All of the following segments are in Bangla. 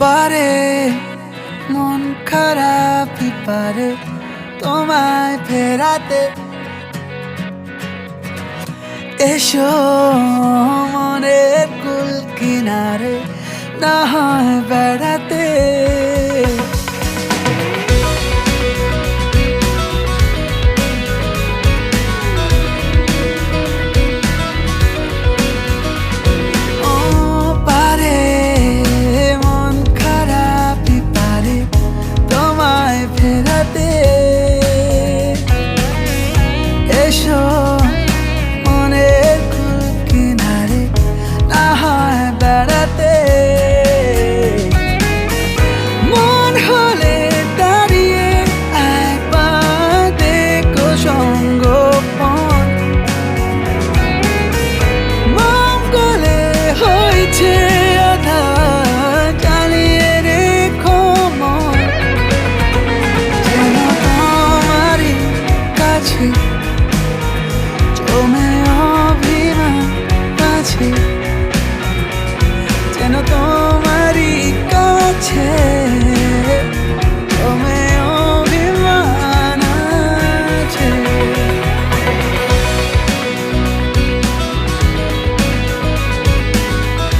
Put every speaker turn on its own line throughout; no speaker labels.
পারে মন খারাপ পারে তোমায় ফেরাতে। এসো মনের কুল কিনারে না হয় বেড়াতে। এসো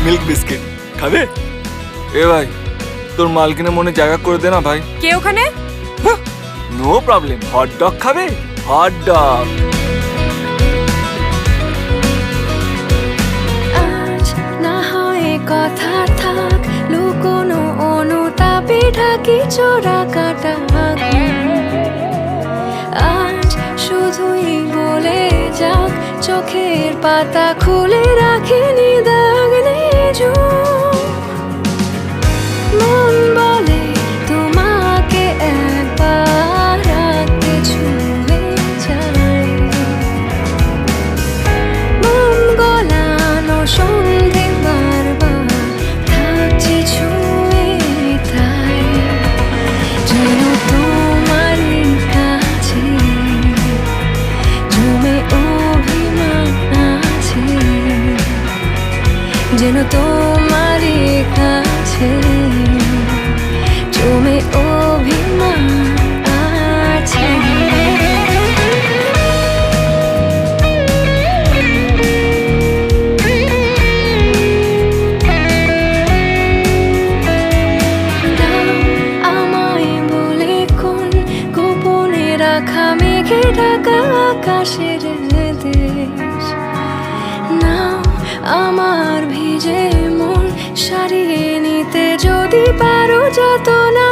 মিল্ক বিস্কিট খাবে? এ ভাই তোর মালকিনে মনে জায়গা করে দে না ভাই।
কে ওখানে?
নো প্রবলেম হট ডগ খাবে? হট ডগ
আজ না হয় কথা থাক লুকোনো অনুতাপে ঢাকি চোরা কাটা আজ শুধুই বলে যাক চোখের পাতা খুলে রাখিনি যেন তোমারই কাছে জমে অভিমান আমায় বলে আকাশের দেশ নাও আমার ভিজে মন সারিয়ে নিতে যদি পারো যত না